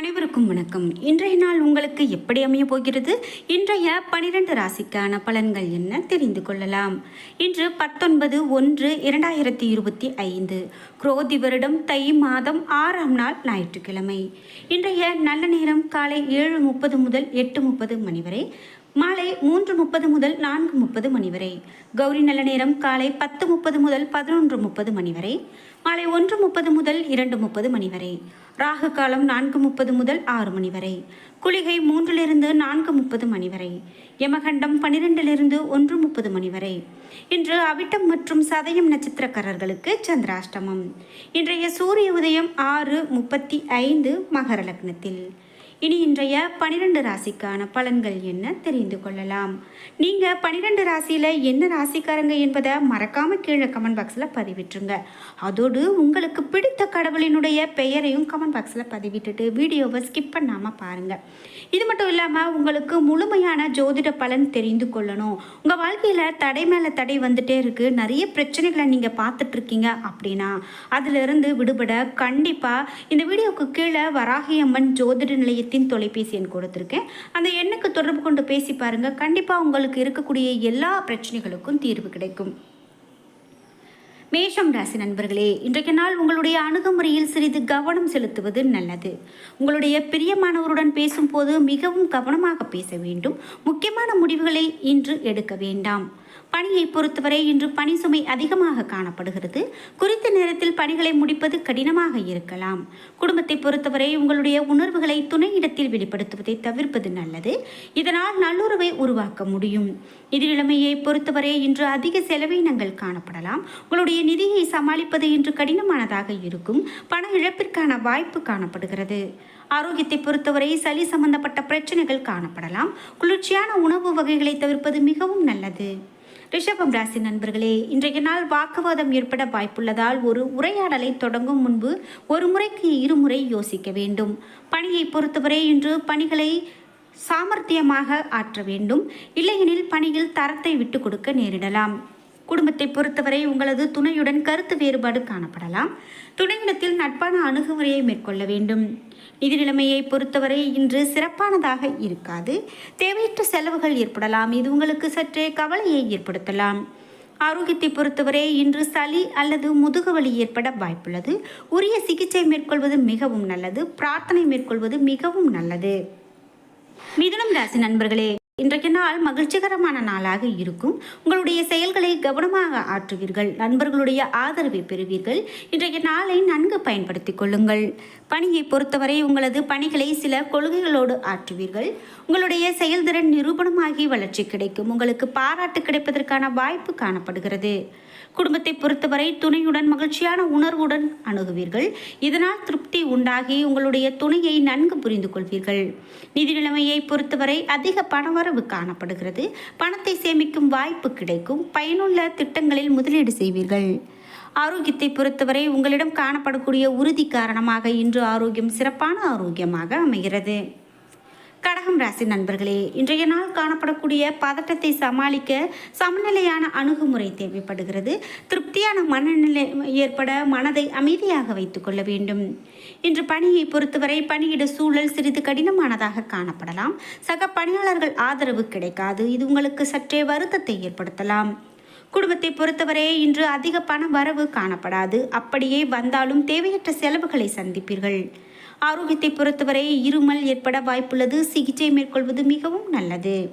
அனைவருக்கும் வணக்கம். இன்றைய நாள் உங்களுக்கு எப்படி அமைய போகிறது? இன்றைய பனிரெண்டு ராசிக்கான பலன்கள் என்ன தெரிந்து கொள்ளலாம். இன்று பத்தொன்பது ஒன்று இரண்டாயிரத்தி இருபத்தி ஐந்து. குரோதி வருடம் தை மாதம் ஆறாம் நாள் ஞாயிற்றுக்கிழமை. இன்றைய நல்ல நேரம் காலை ஏழு முப்பது முதல் எட்டு முப்பது மணி வரை. மாலை மூன்று முப்பது முதல் நான்கு முப்பது மணி வரை. கௌரி நல்ல நேரம் காலை பத்து முப்பது முதல் பதினொன்று முப்பது மணி வரை. மாலை ஒன்று முப்பது முதல் இரண்டு முப்பது மணி வரை. ராகு காலம் நான்கு முப்பது முதல் ஆறு மணி வரை. குளிகை மூன்றிலிருந்து நான்கு முப்பது மணி வரை. யமகண்டம் பன்னிரெண்டிலிருந்து ஒன்று முப்பது மணி வரை. இன்று அவிட்டம் மற்றும் சதயம் நட்சத்திரக்காரர்களுக்கு சந்திராஷ்டமம். இன்றைய சூரிய உதயம் ஆறு முப்பத்தி ஐந்து மகர லக்னத்தில். இனி இன்றைய பனிரெண்டு ராசிக்கான பலன்கள் என்ன தெரிந்து கொள்ளலாம். நீங்கள் பனிரெண்டு ராசியில் என்ன ராசிக்காரங்க என்பதை மறக்காம கீழே கமெண்ட் பாக்ஸில் பதிவிட்டுருங்க. அதோடு உங்களுக்கு பிடித்த கடவுளினுடைய பெயரையும் கமெண்ட் பாக்ஸில் பதிவிட்டுட்டு வீடியோவை ஸ்கிப் பண்ணாமல் பாருங்கள் இது மட்டும் இல்லாமல் உங்களுக்கு முழுமையான ஜோதிட பலன் தெரிந்து கொள்ளணும். உங்கள் வாழ்க்கையில் தடை மேலே தடை வந்துட்டே இருக்குது நிறைய பிரச்சனைகளை நீங்கள் பார்த்துட்ருக்கீங்க அப்படின்னா அதிலிருந்து விடுபட கண்டிப்பாக இந்த வீடியோவுக்கு கீழே வராகியம்மன் ஜோதிட நிலையத்தின் தொலைபேசி எண் கொடுத்துருக்கேன். அந்த எண்ணுக்கு தொடர்பு கொண்டு பேசி பாருங்கள் கண்டிப்பாக உங்களுக்கு இருக்கக்கூடிய எல்லா பிரச்சனைகளுக்கும் தீர்வு கிடைக்கும். மேஷம் ராசி நண்பர்களே இன்றைக்கு நாள் உங்களுடைய அணுகுமுறையில் சிறிது கவனம் செலுத்துவது நல்லது. உங்களுடைய பிரியமானவருடன் பேசும்போது மிகவும் கவனமாக பேச வேண்டும். முக்கியமான முடிவுகளை இன்று எடுக்க வேண்டாம். பணியை பொறுத்தவரை இன்று பணி சுமை அதிகமாக காணப்படுகிறது. குறித்த நேரத்தில் பணிகளை முடிப்பது கடினமாக இருக்கலாம். குடும்பத்தை பொறுத்தவரை உங்களுடைய உணர்வுகளை துணையிடத்தில் வெளிப்படுத்துவதை தவிர்ப்பது நல்லது. இதனால் நல்லுறவை உருவாக்க முடியும். நிதி நிலைமையை பொறுத்தவரை இன்று அதிக செலவினங்கள் காணப்படலாம். உங்களுடைய நிதியை சமாளிப்பது இன்று கடினமானதாக இருக்கும். பண இழப்பிற்கான வாய்ப்பு காணப்படுகிறது. ஆரோக்கியத்தை பொறுத்தவரை சளி சம்பந்தப்பட்ட பிரச்சனைகள் காணப்படலாம். குளிர்ச்சியான உணவு வகைகளை தவிர்ப்பது மிகவும் நல்லது. ரிஷபம் ராசி நண்பர்களே இன்றைய நாள் வாக்குவாதம் ஏற்பட வாய்ப்புள்ளதால் ஒரு உரையாடலை தொடங்கும் முன்பு ஒரு முறைக்கு இருமுறை யோசிக்க வேண்டும். பணியை பொறுத்தவரை இன்று பணிகளை சாமர்த்தியமாக ஆற்ற வேண்டும். இல்லையெனில் பணியில் தரத்தை விட்டு கொடுக்க நேரிடலாம். குடும்பத்தை பொறுத்தவரை உங்களது துணையுடன் கருத்து வேறுபாடு காணப்படலாம். துணையிடத்தில் நட்பான அணுகுமுறையை மேற்கொள்ள வேண்டும். நிதி நிலைமையை பொறுத்தவரை இன்று சிறப்பானதாக இருக்காது. தேவையற்ற செலவுகள் ஏற்படலாம். இது உங்களுக்கு சற்றே கவலையை ஏற்படுத்தலாம். ஆரோக்கியத்தை பொறுத்தவரை இன்று சளி அல்லது முதுகுவலி ஏற்பட வாய்ப்புள்ளது. உரிய சிகிச்சை மேற்கொள்வது மிகவும் நல்லது. பிரார்த்தனை மேற்கொள்வது மிகவும் நல்லது. மிதுனம் ராசி நண்பர்களே இன்றைய நாள் மகிழ்ச்சிகரமான நாளாக இருக்கும். உங்களுடைய செயல்களை கவனமாக ஆற்றுவீர்கள். நண்பர்களுடைய ஆதரவை பெறுவீர்கள். இன்றைய நாளை நன்கு பயன்படுத்திக் கொள்ளுங்கள். பணியை பொறுத்தவரை உங்களது பணிகளை சில கொள்கைகளோடு ஆற்றுவீர்கள். உங்களுடைய செயல்திறன் நிரூபணமாகி வளர்ச்சி கிடைக்கும். உங்களுக்கு பாராட்டு கிடைப்பதற்கான வாய்ப்பு காணப்படுகிறது. குடும்பத்தை பொறுத்தவரை துணையுடன் மகிழ்ச்சியான உணர்வுடன் அணுகுவீர்கள். இதனால் திருப்தி உண்டாகி உங்களுடைய துணையை நன்கு புரிந்து கொள்வீர்கள். நிதி நிலைமையை பொறுத்தவரை அதிக பணவரவு காணப்படுகிறது. பணத்தை சேமிக்கும் வாய்ப்பு கிடைக்கும். பயனுள்ள திட்டங்களில் முதலீடு செய்வீர்கள். ஆரோக்கியத்தை பொறுத்தவரை உங்களிடம் காணப்படக்கூடிய உறுதி காரணமாக இன்று ஆரோக்கியம் சிறப்பான ஆரோக்கியமாக அமைகிறது. கடகம் ராசி நண்பர்களே இன்றைய நாள் காணப்படக்கூடிய பதட்டத்தை சமாளிக்க சமநிலையான அணுகுமுறை தேவைப்படுகிறது. திருப்தியான மனநிலை ஏற்பட மனதை அமைதியாக வைத்துக்கொள்ள வேண்டும். இன்று பணியை பொறுத்தவரை பணியிட சூழல் சிறிது கடினமானதாக காணப்படலாம். சக பணியாளர்கள் ஆதரவு கிடைக்காது. இது உங்களுக்கு சற்றே வருத்தத்தை ஏற்படுத்தலாம். குடும்பத்தை பொறுத்தவரை இன்று அதிக பண வரவு காணப்படாது. அப்படியே வந்தாலும் தேவையற்ற செலவுகளை சந்திப்பீர்கள். ஆரோக்கியத்தை பொறுத்தவரை இருமல் ஏற்பட வாய்ப்புள்ளது. சிகிச்சை மேற்கொள்வது மிகவும் நல்லது.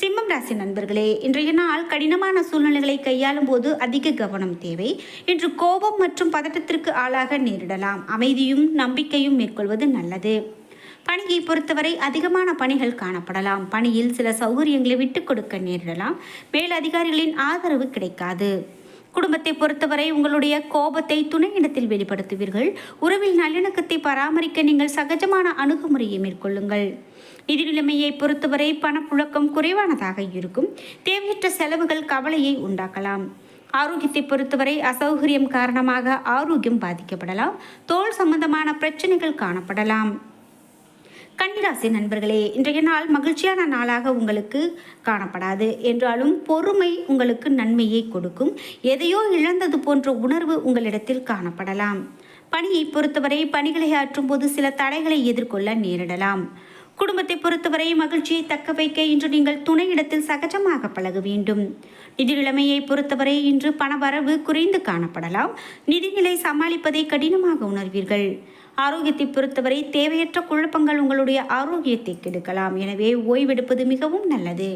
சிம்மம் ராசி நண்பர்களே இன்றைய நாள் கடினமான சூழ்நிலைகளை கையாளும் போது அதிக கவனம் தேவை. இன்று கோபம் மற்றும் பதட்டத்திற்கு ஆளாக நேரிடலாம். அமைதியும் நம்பிக்கையும் மேற்கொள்வது நல்லது. பணியை பொறுத்தவரை அதிகமான பணிகள் காணப்படலாம். பணியில் சில சௌகரியங்களை விட்டுக் கொடுக்க நேரிடலாம். மேலதிகாரிகளின் ஆதரவு கிடைக்காது. குடும்பத்தை பொறுத்தவரை உங்களுடைய கோபத்தை துணையிடத்தில் வெளிப்படுத்துவீர்கள். உறவில் நல்லிணக்கத்தை பராமரிக்க நீங்கள் சகஜமான அணுகுமுறையை மேற்கொள்ளுங்கள். நிதி நிலைமையை பொறுத்தவரை பணப்புழக்கம் குறைவானதாக இருக்கும். தேவையற்ற செலவுகள் கவலையை உண்டாக்கலாம். ஆரோக்கியத்தை பொறுத்தவரை அசௌகரியம் காரணமாக ஆரோக்கியம் பாதிக்கப்படலாம். தோல் சம்பந்தமான பிரச்சனைகள் காணப்படலாம். கன்னிராசி நண்பர்களே இன்றைய நாள் மகிழ்ச்சியான நாளாக உங்களுக்கு காணப்படாது. என்றாலும் பொறுமை உங்களுக்கு நன்மையை கொடுக்கும். எதையோ இழந்தது போன்ற உணர்வு உங்களிடத்தில் காணப்படலாம். பணியை பொறுத்தவரை பணிகளை ஆற்றும் போது சில தடைகளை எதிர்கொள்ள நேரிடலாம். குடும்பத்தை பொறுத்தவரை மகிழ்ச்சியை தக்க வைக்க இன்று நீங்கள் துணையிடத்தில் சகஜமாக பழக வேண்டும். நிதி நிலைமையை பொறுத்தவரை இன்று பணவரவு குறைந்து காணப்படலாம். நிதிநிலை சமாளிப்பதை கடினமாக உணர்வீர்கள். ஆரோக்கியத்தை பொறுத்தவரை தேவையற்ற குழப்பங்கள் உங்களுடைய ஆரோக்கியத்தை கெடுக்கலாம். எனவே ஓய்வெடுப்பது மிகவும் நல்லது.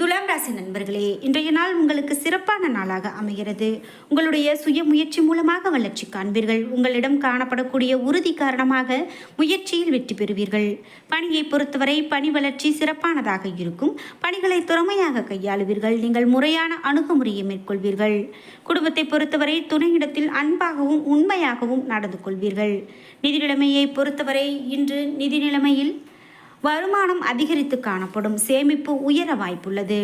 துலாம் ராசி நண்பர்களே இன்றைய நாள் உங்களுக்கு சிறப்பான நாளாக அமைகிறது. உங்களுடைய சுய முயற்சி மூலமாக வளர்ச்சி காண்பீர்கள். உங்களிடம் காணப்படக்கூடிய உறுதி காரணமாக முயற்சியில் வெற்றி பெறுவீர்கள். பணியை பொறுத்தவரை பணி வளர்ச்சி சிறப்பானதாக இருக்கும். பணிகளை திறமையாக கையாளுவீர்கள். நீங்கள் முறையான அணுகுமுறையை மேற்கொள்வீர்கள். குடும்பத்தை பொறுத்தவரை துணையிடத்தில் அன்பாகவும் உண்மையாகவும் நடந்து கொள்வீர்கள். நிதி நிலைமையை பொறுத்தவரை இன்று நிதி நிலைமையில் வருமானம் அதிகரித்து காணப்படும் சேமிப்பு உயர வாய்ப்புள்ளது.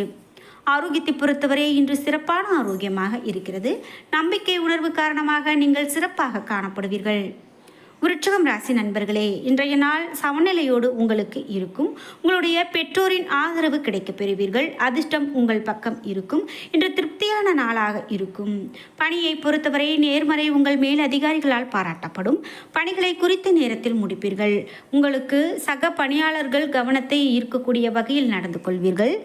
ஆரோக்கியத்தை பொறுத்தவரை இன்று சிறப்பான ஆரோக்கியமாக இருக்கிறது. நம்பிக்கை உணர்வு காரணமாக நீங்கள் சிறப்பாக காணப்படுவீர்கள். விருட்சகம் ராசி நண்பர்களே இன்றைய நாள் சமநிலையோடு உங்களுக்கு இருக்கும். உங்களுடைய பெற்றோரின் ஆதரவு கிடைக்கப் பெறுவீர்கள். அதிர்ஷ்டம் உங்கள் பக்கம் இருக்கும். இன்று திருப்தியான நாளாக இருக்கும். பணியை பொறுத்தவரை நேர்மறை உங்கள் மேல் அதிகாரிகளால் பாராட்டப்படும். பணிகளை குறித்த நேரத்தில் முடிப்பீர்கள். உங்களுக்கு சக பணியாளர்கள் கவனத்தை ஈர்க்கக்கூடிய வகையில் நடந்து கொள்வீர்கள்.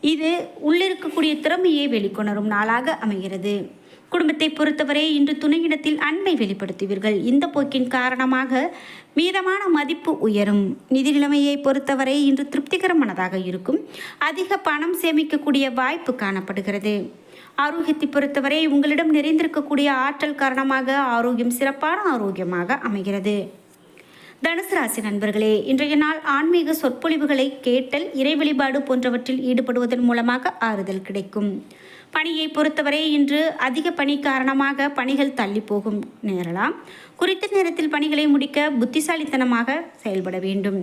இது உள்ளிருக்கக்கூடிய திறமையை வெளிக்கொணரும் நாளாக அமைகிறது. குடும்பத்தை பொறுத்தவரை இன்று துணையிடத்தில் அன்பை வெளிப்படுத்துவீர்கள். இந்த போக்கின் காரணமாக மீதமான மதிப்பு உயரும். நிதி நிலைமையை பொறுத்தவரை இன்று திருப்திகரமானதாக இருக்கும். அதிக பணம் சேமிக்கக்கூடிய வாய்ப்பு காணப்படுகிறது. ஆரோக்கியத்தை பொறுத்தவரை உங்களிடம் நிறைந்திருக்கக்கூடிய ஆற்றல் காரணமாக ஆரோக்கியம் சிறப்பான ஆரோக்கியமாக அமைகிறது. தனுசு ராசி நண்பர்களே இன்றைய நாள் ஆன்மீக சொற்பொழிவுகளை கேட்டல் இறை வழிபாடு போன்றவற்றில் ஈடுபடுவதன் மூலமாக ஆறுதல் கிடைக்கும். பணியை பொறுத்தவரை இன்று அதிக பணி காரணமாக பணிகள் தள்ளி போகும் நேரலாம். குறித்த நேரத்தில் பணிகளை முடிக்க புத்திசாலித்தனமாக செயல்பட வேண்டும்.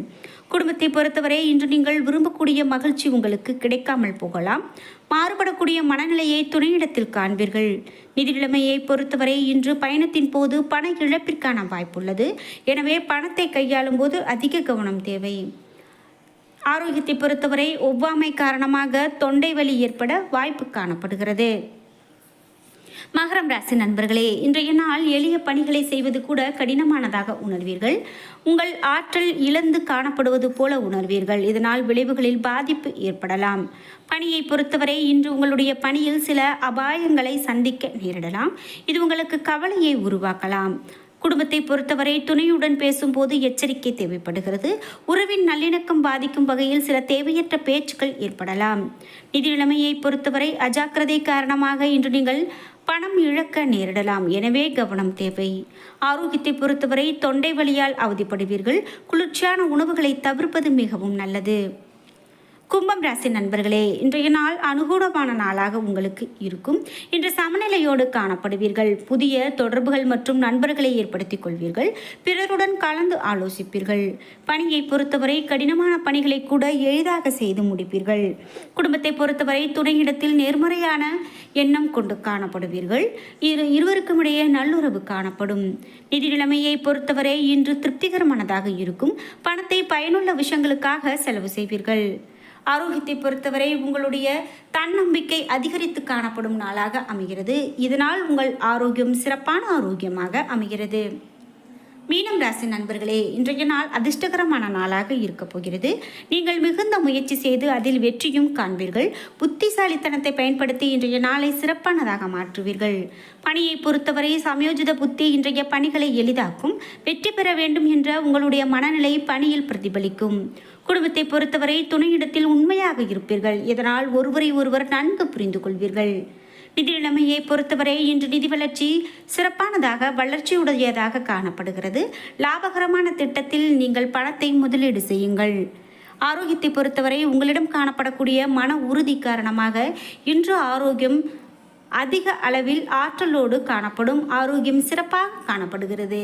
குடும்பத்தை பொறுத்தவரை இன்று நீங்கள் விரும்பக்கூடிய மகிழ்ச்சி உங்களுக்கு கிடைக்காமல் போகலாம். மாறுபடக்கூடிய மனநிலையை துணையிடத்தில் காண்பீர்கள். நிதி நிலைமையை பொறுத்தவரை இன்று பயணத்தின் போது பண இழப்பிற்கான வாய்ப்புள்ளது. எனவே பணத்தை கையாளும் போது அதிக கவனம் தேவை. ஆரோக்கியத்தை பொறுத்தவரை ஒவ்வாமை காரணமாக தொண்டை வலி ஏற்பட வாய்ப்பு காணப்படுகிறது. மகரம் ராசி நண்பர்களே இன்றைய நாள் எளிய பணிகளை செய்வது கூட கடினமானதாக உணர்வீர்கள். உங்கள் ஆற்றல் இழந்து காணப்படுவது போல உணர்வீர்கள். இதனால் விளைவுகளில் பாதிப்பு ஏற்படலாம். பணியை பொறுத்தவரை இன்று உங்களுடைய பணியில் சில அபாயங்களை சந்திக்க நேரிடலாம். இது உங்களுக்கு கவலையை உருவாக்கலாம். குடும்பத்தை பொறுத்தவரை துணையுடன் பேசும்போது எச்சரிக்கை தேவைப்படுகிறது. உறவின் நல்லிணக்கம் பாதிக்கும் வகையில் சில தேவையற்ற பேச்சுக்கள் ஏற்படலாம். நிதி நிலைமையை பொறுத்தவரை அஜாக்கிரதை காரணமாக இன்று நீங்கள் பணம் இழக்க நேரிடலாம். எனவே கவனம் தேவை. ஆரோக்கியத்தை பொறுத்தவரை தொண்டை வலியால் அவதிப்படுவீர்கள். குளிர்ச்சியான உணவுகளை தவிர்ப்பது மிகவும் நல்லது. கும்பம் ராசி நண்பர்களே இன்றைய நாள் அனுகூலமான நாளாக உங்களுக்கு இருக்கும். இன்று சமநிலையோடு காணப்படுவீர்கள். புதிய தொடர்புகள் மற்றும் நண்பர்களை ஏற்படுத்திக் கொள்வீர்கள். பிறருடன் கலந்து ஆலோசிப்பீர்கள். பணியை பொறுத்தவரை கடினமான பணிகளை கூட எளிதாக செய்து முடிப்பீர்கள். குடும்பத்தை பொறுத்தவரை துணையிடத்தில் நேர்மறையான எண்ணம் கொண்டு காணப்படுவீர்கள். இரு இருவருக்கும் இடையே நல்லுறவு காணப்படும். நிதி நிலைமையை பொறுத்தவரை இன்று திருப்திகரமானதாக இருக்கும். பணத்தை பயனுள்ள விஷயங்களுக்காக செலவு செய்வீர்கள். ஆரோக்கியத்தை பொறுத்தவரை உங்களுடைய தன்னம்பிக்கை அதிகரித்து காணப்படும் நாளாக அமைகிறது. இதனால் உங்கள் ஆரோக்கியம் சிறப்பான ஆரோக்கியமாக அமைகிறது. மீனம் ராசி நண்பர்களே இன்றைய நாள் அதிர்ஷ்டகரமான நாளாக இருக்கப் போகிறது. நீங்கள் மிகுந்த முயற்சி செய்து அதில் வெற்றியும் காண்பீர்கள். புத்திசாலித்தனத்தை பயன்படுத்தி இன்றைய நாளை சிறப்பானதாக மாற்றுவீர்கள். பணியை பொறுத்தவரை சமயோஜித புத்தி இன்றைய பணிகளை எளிதாக்கும். வெற்றி பெற வேண்டும் என்ற உங்களுடைய மனநிலை பணியில் பிரதிபலிக்கும். குடும்பத்தை பொறுத்தவரை துணையிடத்தில் உண்மையாக இருப்பீர்கள். இதனால் ஒருவரை ஒருவர் நன்கு புரிந்து கொள்வீர்கள். நிதி நிலைமையை பொறுத்தவரை இன்று நிதி வளர்ச்சி சிறப்பானதாக வளர்ச்சியுடையதாக காணப்படுகிறது. லாபகரமான திட்டத்தில் நீங்கள் பணத்தை முதலீடு செய்யுங்கள். ஆரோக்கியத்தை பொறுத்தவரை உங்களிடம் காணப்படக்கூடிய மன உறுதி காரணமாக இன்று ஆரோக்கியம் அதிக அளவில் ஆற்றலோடு காணப்படும். ஆரோக்கியம் சிறப்பாக காணப்படுகிறது.